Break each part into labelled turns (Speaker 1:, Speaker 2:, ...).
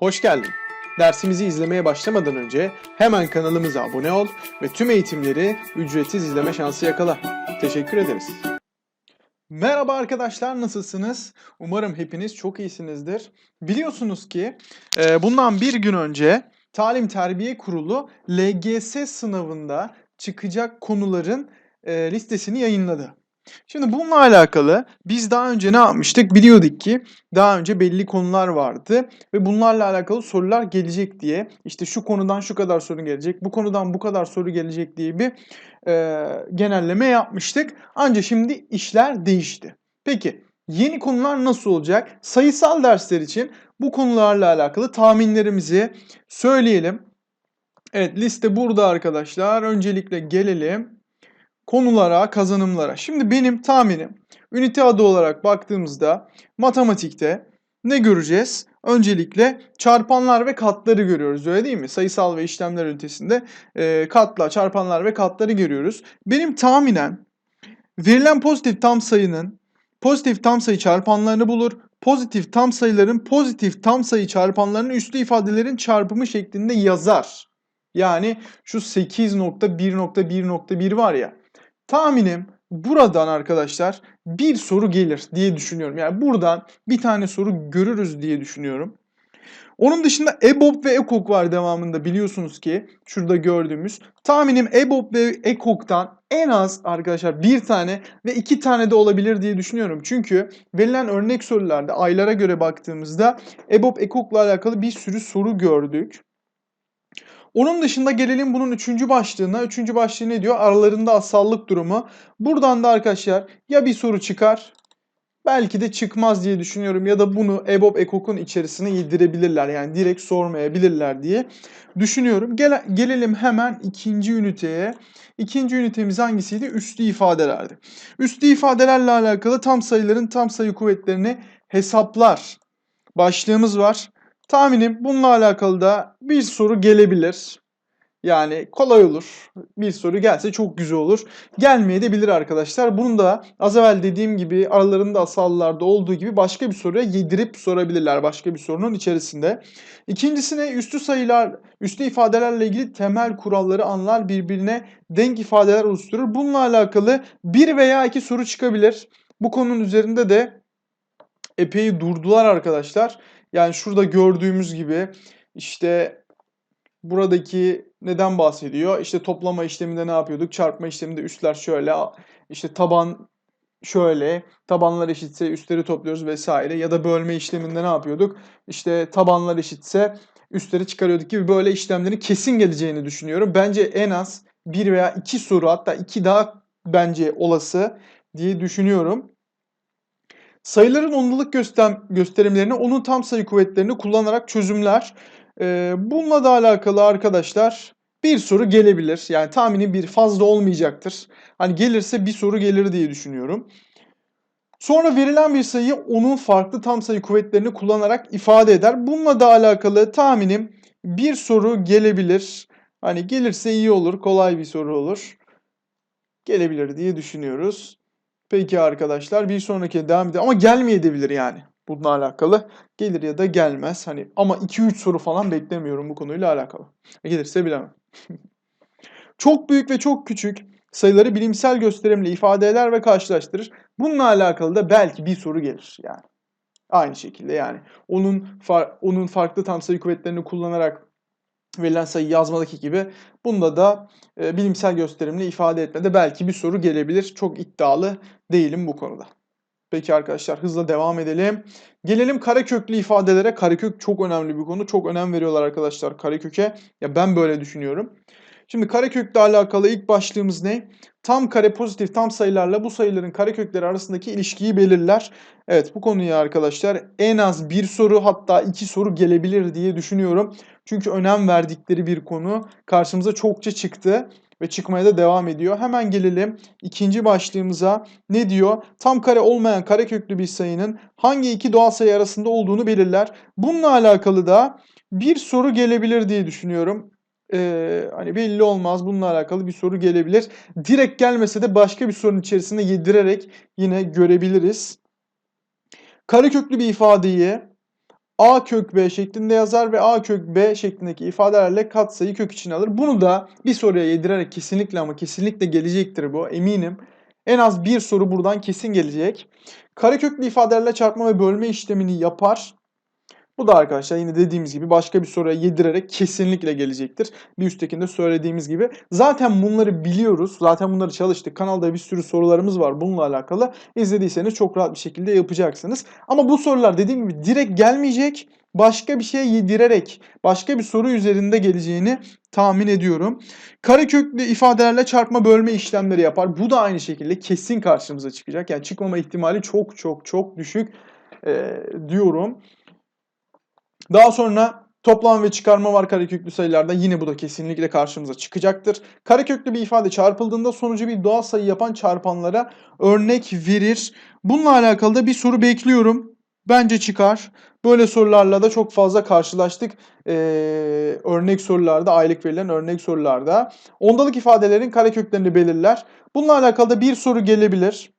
Speaker 1: Hoş geldin. Dersimizi izlemeye başlamadan önce hemen kanalımıza abone ol ve tüm eğitimleri ücretsiz izleme şansı yakala. Teşekkür ederiz. Merhaba arkadaşlar nasılsınız? Umarım hepiniz çok iyisinizdir. Biliyorsunuz ki e, bundan bir gün önce Talim Terbiye Kurulu LGS sınavında çıkacak konuların e, listesini yayınladı. Şimdi bununla alakalı biz daha önce ne yapmıştık? Biliyorduk ki daha önce belli konular vardı ve bunlarla alakalı sorular gelecek diye işte şu konudan şu kadar soru gelecek, bu konudan bu kadar soru gelecek diye bir e, genelleme yapmıştık. Ancak şimdi işler değişti. Peki yeni konular nasıl olacak? Sayısal dersler için bu konularla alakalı tahminlerimizi söyleyelim. Evet liste burada arkadaşlar. Öncelikle gelelim konulara, kazanımlara. Şimdi benim tahminim ünite adı olarak baktığımızda matematikte ne göreceğiz? Öncelikle çarpanlar ve katları görüyoruz öyle değil mi? Sayısal ve işlemler ünitesinde e, katla, çarpanlar ve katları görüyoruz. Benim tahminen verilen pozitif tam sayının pozitif tam sayı çarpanlarını bulur. Pozitif tam sayıların pozitif tam sayı çarpanlarının üslü ifadelerin çarpımı şeklinde yazar. Yani şu 8.1.1.1 var ya Tahminim buradan arkadaşlar bir soru gelir diye düşünüyorum. Yani buradan bir tane soru görürüz diye düşünüyorum. Onun dışında EBOB ve EKOK var devamında biliyorsunuz ki şurada gördüğümüz. Tahminim EBOB ve EKOK'tan en az arkadaşlar bir tane ve iki tane de olabilir diye düşünüyorum. Çünkü verilen örnek sorularda aylara göre baktığımızda EBOB EKOK'la alakalı bir sürü soru gördük. Onun dışında gelelim bunun üçüncü başlığına. Üçüncü başlığı ne diyor? Aralarında asallık durumu. Buradan da arkadaşlar ya bir soru çıkar belki de çıkmaz diye düşünüyorum. Ya da bunu EBOB EKOK'un içerisine yedirebilirler. Yani direkt sormayabilirler diye düşünüyorum. Gel gelelim hemen ikinci üniteye. İkinci ünitemiz hangisiydi? Üslü ifadelerdi. Üslü ifadelerle alakalı tam sayıların tam sayı kuvvetlerini hesaplar başlığımız var. Tahminim bununla alakalı da bir soru gelebilir. Yani kolay olur. Bir soru gelse çok güzel olur. Gelmeye de bilir arkadaşlar. Bunu da az evvel dediğim gibi aralarında asallarda olduğu gibi başka bir soruya yedirip sorabilirler. Başka bir sorunun içerisinde. İkincisine üstü sayılar, üstü ifadelerle ilgili temel kuralları anlar birbirine denk ifadeler oluşturur. Bununla alakalı bir veya iki soru çıkabilir. Bu konunun üzerinde de epey durdular arkadaşlar. Yani şurada gördüğümüz gibi işte buradaki neden bahsediyor? İşte toplama işleminde ne yapıyorduk? Çarpma işleminde üstler şöyle, işte taban şöyle, tabanlar eşitse üstleri topluyoruz vesaire. Ya da bölme işleminde ne yapıyorduk? İşte tabanlar eşitse üstleri çıkarıyorduk gibi böyle işlemlerin kesin geleceğini düşünüyorum. Bence en az bir veya iki soru hatta iki daha bence olası diye düşünüyorum. Sayıların onluluk göster gösterimlerini onun tam sayı kuvvetlerini kullanarak çözümler. Ee, bununla da alakalı arkadaşlar bir soru gelebilir. Yani tahmini bir fazla olmayacaktır. Hani gelirse bir soru gelir diye düşünüyorum. Sonra verilen bir sayıyı onun farklı tam sayı kuvvetlerini kullanarak ifade eder. Bununla da alakalı tahminim bir soru gelebilir. Hani gelirse iyi olur, kolay bir soru olur. Gelebilir diye düşünüyoruz. Peki arkadaşlar bir sonraki devam edelim ama gelmeyebilir yani bununla alakalı. Gelir ya da gelmez. Hani ama 2-3 soru falan beklemiyorum bu konuyla alakalı. Gelirse bilemem. çok büyük ve çok küçük sayıları bilimsel gösterimle ifade eder ve karşılaştırır. Bununla alakalı da belki bir soru gelir yani. Aynı şekilde yani onun far, onun farklı tam sayı kuvvetlerini kullanarak verilen sayı yazmadaki gibi bunda da e, bilimsel gösterimle ifade etmede belki bir soru gelebilir. Çok iddialı değilim bu konuda. Peki arkadaşlar hızla devam edelim. Gelelim kareköklü ifadelere. Karekök çok önemli bir konu. Çok önem veriyorlar arkadaşlar kareköke. Ya ben böyle düşünüyorum. Şimdi karekökle alakalı ilk başlığımız ne? Tam kare pozitif tam sayılarla bu sayıların karekökleri arasındaki ilişkiyi belirler. Evet bu konuya arkadaşlar en az bir soru hatta iki soru gelebilir diye düşünüyorum. Çünkü önem verdikleri bir konu karşımıza çokça çıktı ve çıkmaya da devam ediyor. Hemen gelelim ikinci başlığımıza. Ne diyor? Tam kare olmayan kareköklü bir sayının hangi iki doğal sayı arasında olduğunu belirler. Bununla alakalı da bir soru gelebilir diye düşünüyorum. Ee, hani belli olmaz bununla alakalı bir soru gelebilir. Direkt gelmese de başka bir sorun içerisinde yedirerek yine görebiliriz. Kareköklü bir ifadeyi a kök b şeklinde yazar ve a kök b şeklindeki ifadelerle katsayı kök içine alır. Bunu da bir soruya yedirerek kesinlikle ama kesinlikle gelecektir bu eminim. En az bir soru buradan kesin gelecek. Kareköklü ifadelerle çarpma ve bölme işlemini yapar. Bu da arkadaşlar yine dediğimiz gibi başka bir soruya yedirerek kesinlikle gelecektir. Bir üsttekinde söylediğimiz gibi. Zaten bunları biliyoruz. Zaten bunları çalıştık. Kanalda bir sürü sorularımız var bununla alakalı. İzlediyseniz çok rahat bir şekilde yapacaksınız. Ama bu sorular dediğim gibi direkt gelmeyecek. Başka bir şeye yedirerek, başka bir soru üzerinde geleceğini tahmin ediyorum. Kareköklü ifadelerle çarpma bölme işlemleri yapar. Bu da aynı şekilde kesin karşımıza çıkacak. Yani çıkmama ihtimali çok çok çok düşük e, diyorum. Daha sonra toplam ve çıkarma var kareköklü sayılarda. Yine bu da kesinlikle karşımıza çıkacaktır. Kareköklü bir ifade çarpıldığında sonucu bir doğal sayı yapan çarpanlara örnek verir. Bununla alakalı da bir soru bekliyorum. Bence çıkar. Böyle sorularla da çok fazla karşılaştık. Ee, örnek sorularda, aylık verilen örnek sorularda. Ondalık ifadelerin kareköklerini belirler. Bununla alakalı da bir soru gelebilir.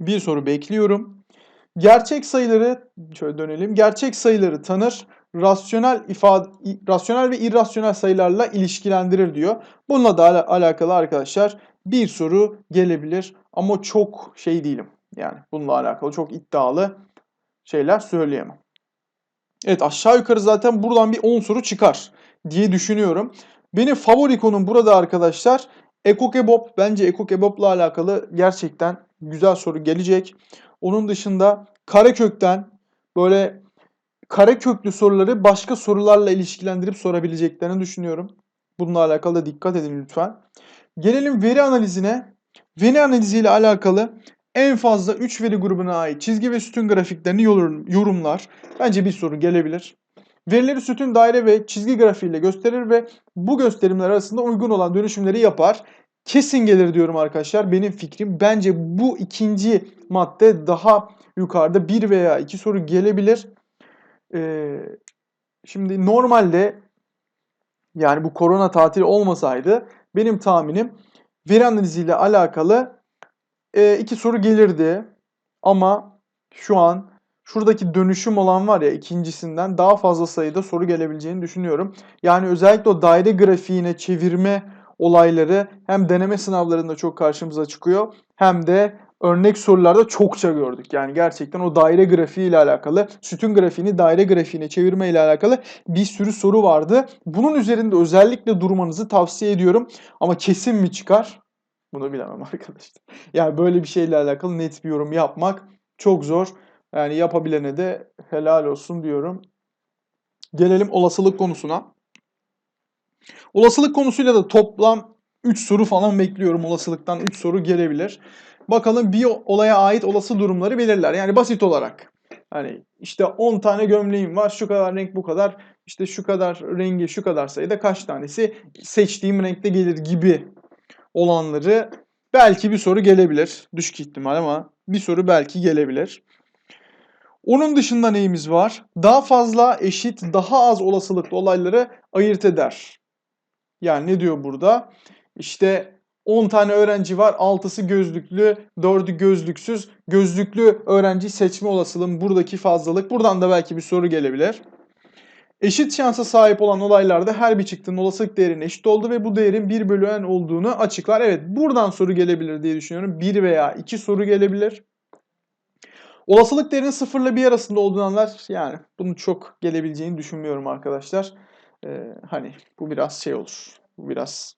Speaker 1: Bir soru bekliyorum. Gerçek sayıları şöyle dönelim. Gerçek sayıları tanır, rasyonel ifade rasyonel ve irrasyonel sayılarla ilişkilendirir diyor. Bununla da ala- alakalı arkadaşlar bir soru gelebilir ama çok şey değilim. Yani bununla alakalı çok iddialı şeyler söyleyemem. Evet aşağı yukarı zaten buradan bir 10 soru çıkar diye düşünüyorum. Benim favori konum burada arkadaşlar Eko Kebab. Bence Eko Kebap'la alakalı gerçekten güzel soru gelecek. Onun dışında karekökten böyle kareköklü soruları başka sorularla ilişkilendirip sorabileceklerini düşünüyorum. Bununla alakalı da dikkat edin lütfen. Gelelim veri analizine. Veri analiziyle alakalı en fazla 3 veri grubuna ait çizgi ve sütun grafiklerini yorum- yorumlar. Bence bir soru gelebilir. Verileri sütun, daire ve çizgi grafiğiyle gösterir ve bu gösterimler arasında uygun olan dönüşümleri yapar. Kesin gelir diyorum arkadaşlar. Benim fikrim bence bu ikinci madde daha yukarıda bir veya iki soru gelebilir. Ee, şimdi normalde yani bu korona tatili olmasaydı benim tahminim veri analiziyle alakalı e, iki soru gelirdi. Ama şu an şuradaki dönüşüm olan var ya ikincisinden daha fazla sayıda soru gelebileceğini düşünüyorum. Yani özellikle o daire grafiğine çevirme olayları hem deneme sınavlarında çok karşımıza çıkıyor hem de örnek sorularda çokça gördük. Yani gerçekten o daire grafiği ile alakalı, sütun grafiğini daire grafiğine çevirme ile alakalı bir sürü soru vardı. Bunun üzerinde özellikle durmanızı tavsiye ediyorum. Ama kesin mi çıkar? Bunu bilemem arkadaşlar. Yani böyle bir şeyle alakalı net bir yorum yapmak çok zor. Yani yapabilene de helal olsun diyorum. Gelelim olasılık konusuna. Olasılık konusuyla da toplam 3 soru falan bekliyorum. Olasılıktan 3 soru gelebilir. Bakalım bir olaya ait olası durumları belirler. Yani basit olarak. Hani işte 10 tane gömleğim var. Şu kadar renk bu kadar. İşte şu kadar rengi şu kadar sayıda kaç tanesi seçtiğim renkte gelir gibi olanları belki bir soru gelebilir. Düşük ihtimal ama bir soru belki gelebilir. Onun dışında neyimiz var? Daha fazla eşit, daha az olasılıklı olayları ayırt eder. Yani ne diyor burada? İşte 10 tane öğrenci var. 6'sı gözlüklü, 4'ü gözlüksüz. Gözlüklü öğrenci seçme olasılığım buradaki fazlalık. Buradan da belki bir soru gelebilir. Eşit şansa sahip olan olaylarda her bir çıktının olasılık değerinin eşit olduğu ve bu değerin 1 bölü n olduğunu açıklar. Evet buradan soru gelebilir diye düşünüyorum. 1 veya 2 soru gelebilir. Olasılık değerinin 0 ile 1 arasında olduğu anlar yani bunun çok gelebileceğini düşünmüyorum arkadaşlar. Ee, hani bu biraz şey olur. Bu biraz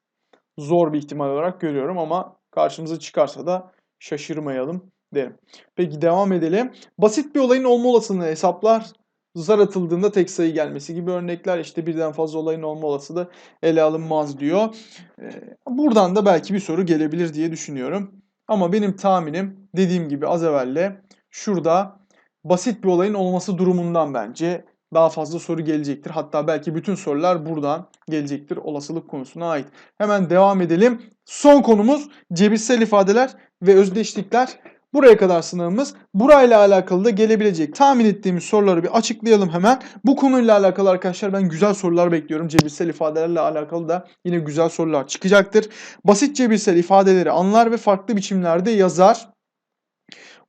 Speaker 1: zor bir ihtimal olarak görüyorum ama karşımıza çıkarsa da şaşırmayalım derim. Peki devam edelim. Basit bir olayın olma olasılığını hesaplar. Zar atıldığında tek sayı gelmesi gibi örnekler işte birden fazla olayın olma olasılığı ele alınmaz diyor. Buradan da belki bir soru gelebilir diye düşünüyorum. Ama benim tahminim dediğim gibi az evvelle şurada basit bir olayın olması durumundan bence daha fazla soru gelecektir. Hatta belki bütün sorular buradan gelecektir olasılık konusuna ait. Hemen devam edelim. Son konumuz cebirsel ifadeler ve özdeşlikler. Buraya kadar sınavımız. Burayla alakalı da gelebilecek tahmin ettiğimiz soruları bir açıklayalım hemen. Bu konuyla alakalı arkadaşlar ben güzel sorular bekliyorum. Cebirsel ifadelerle alakalı da yine güzel sorular çıkacaktır. Basit cebirsel ifadeleri anlar ve farklı biçimlerde yazar.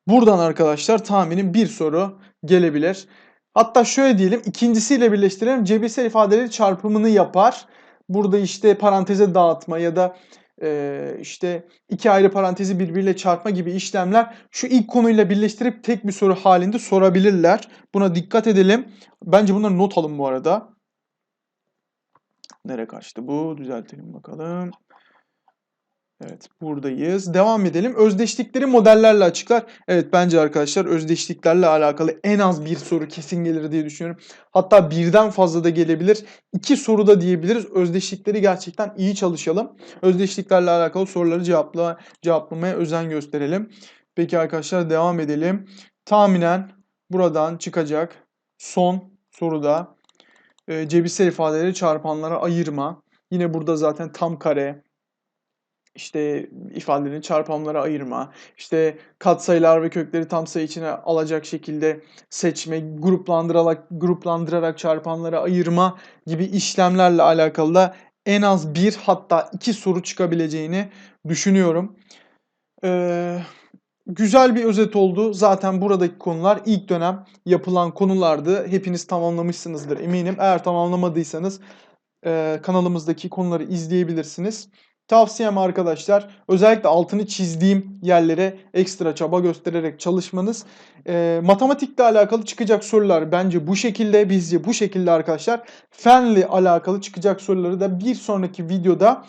Speaker 1: Buradan arkadaşlar tahminim bir soru gelebilir. Hatta şöyle diyelim ikincisiyle birleştirelim. Cebirsel ifadeleri çarpımını yapar. Burada işte paranteze dağıtma ya da e, işte iki ayrı parantezi birbiriyle çarpma gibi işlemler şu ilk konuyla birleştirip tek bir soru halinde sorabilirler. Buna dikkat edelim. Bence bunları not alın bu arada. Nereye kaçtı bu? Düzeltelim bakalım. Evet buradayız. Devam edelim. Özdeşlikleri modellerle açıklar. Evet bence arkadaşlar özdeşliklerle alakalı en az bir soru kesin gelir diye düşünüyorum. Hatta birden fazla da gelebilir. İki soru da diyebiliriz. Özdeşlikleri gerçekten iyi çalışalım. Özdeşliklerle alakalı soruları cevapla, cevaplamaya özen gösterelim. Peki arkadaşlar devam edelim. Tahminen buradan çıkacak son soruda e, cebirsel ifadeleri çarpanlara ayırma. Yine burada zaten tam kare, işte ifadelerin çarpanlara ayırma, işte katsayılar ve kökleri tam sayı içine alacak şekilde seçme, gruplandırarak gruplandırarak çarpanlara ayırma gibi işlemlerle alakalı da en az bir hatta iki soru çıkabileceğini düşünüyorum. Ee, güzel bir özet oldu. Zaten buradaki konular ilk dönem yapılan konulardı. Hepiniz tamamlamışsınızdır eminim. Eğer tamamlamadıysanız e, kanalımızdaki konuları izleyebilirsiniz. Tavsiyem arkadaşlar özellikle altını çizdiğim yerlere ekstra çaba göstererek çalışmanız. E, matematikle alakalı çıkacak sorular bence bu şekilde bizce bu şekilde arkadaşlar. Fenle alakalı çıkacak soruları da bir sonraki videoda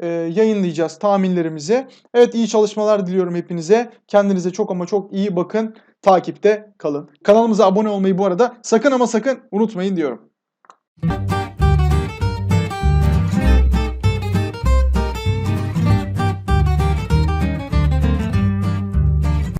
Speaker 1: e, yayınlayacağız tahminlerimizi. Evet iyi çalışmalar diliyorum hepinize. Kendinize çok ama çok iyi bakın. Takipte kalın. Kanalımıza abone olmayı bu arada sakın ama sakın unutmayın diyorum.